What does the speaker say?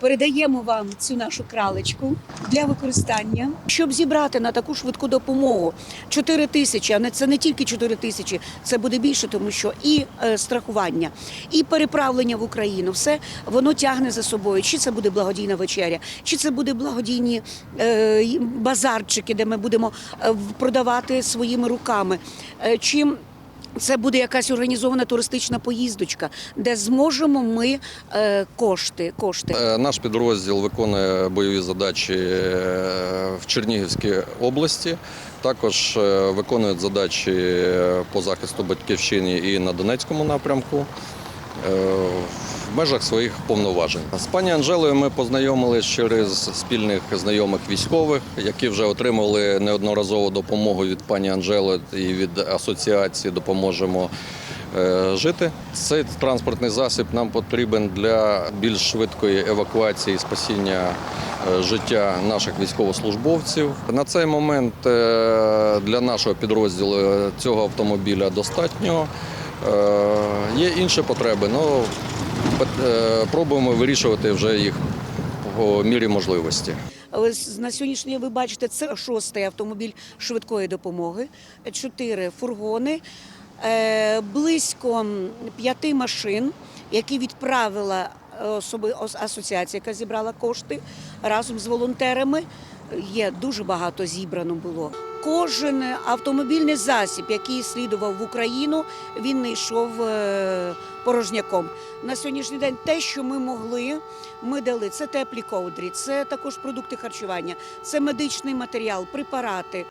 Передаємо вам цю нашу кралечку для використання, щоб зібрати на таку швидку допомогу 4 тисячі, а це не тільки 4 тисячі, це буде більше, тому що і е, страхування, і переправлення в Україну, все воно тягне за собою. Чи це буде благодійна вечеря, чи це буде благодійні е, базарчики, де ми будемо е, продавати своїми руками. Е, чи це буде якась організована туристична поїздочка, де зможемо ми е, кошти, кошти Е, Наш підрозділ виконує бойові задачі е, в Чернігівській області. Також виконують задачі по захисту батьківщини і на Донецькому напрямку. В межах своїх повноважень з пані Анжелою ми познайомилися через спільних знайомих військових, які вже отримали неодноразово допомогу від пані Анжели і від асоціації Допоможемо е, жити. Цей транспортний засіб нам потрібен для більш швидкої евакуації спасіння е, життя наших військовослужбовців. На цей момент е, для нашого підрозділу цього автомобіля достатньо. Є інші потреби, але пробуємо вирішувати вже їх по мірі можливості. Ось на сьогоднішній день ви бачите, це шостий автомобіль швидкої допомоги, чотири фургони, е, близько п'яти машин, які відправила особи ос- асоціація, яка зібрала кошти разом з волонтерами. Є дуже багато зібрано було. Кожен автомобільний засіб, який слідував в Україну, він не йшов е, порожняком. На сьогоднішній день те, що ми могли, ми дали. Це теплі ковдрі, це також продукти харчування, це медичний матеріал, препарати.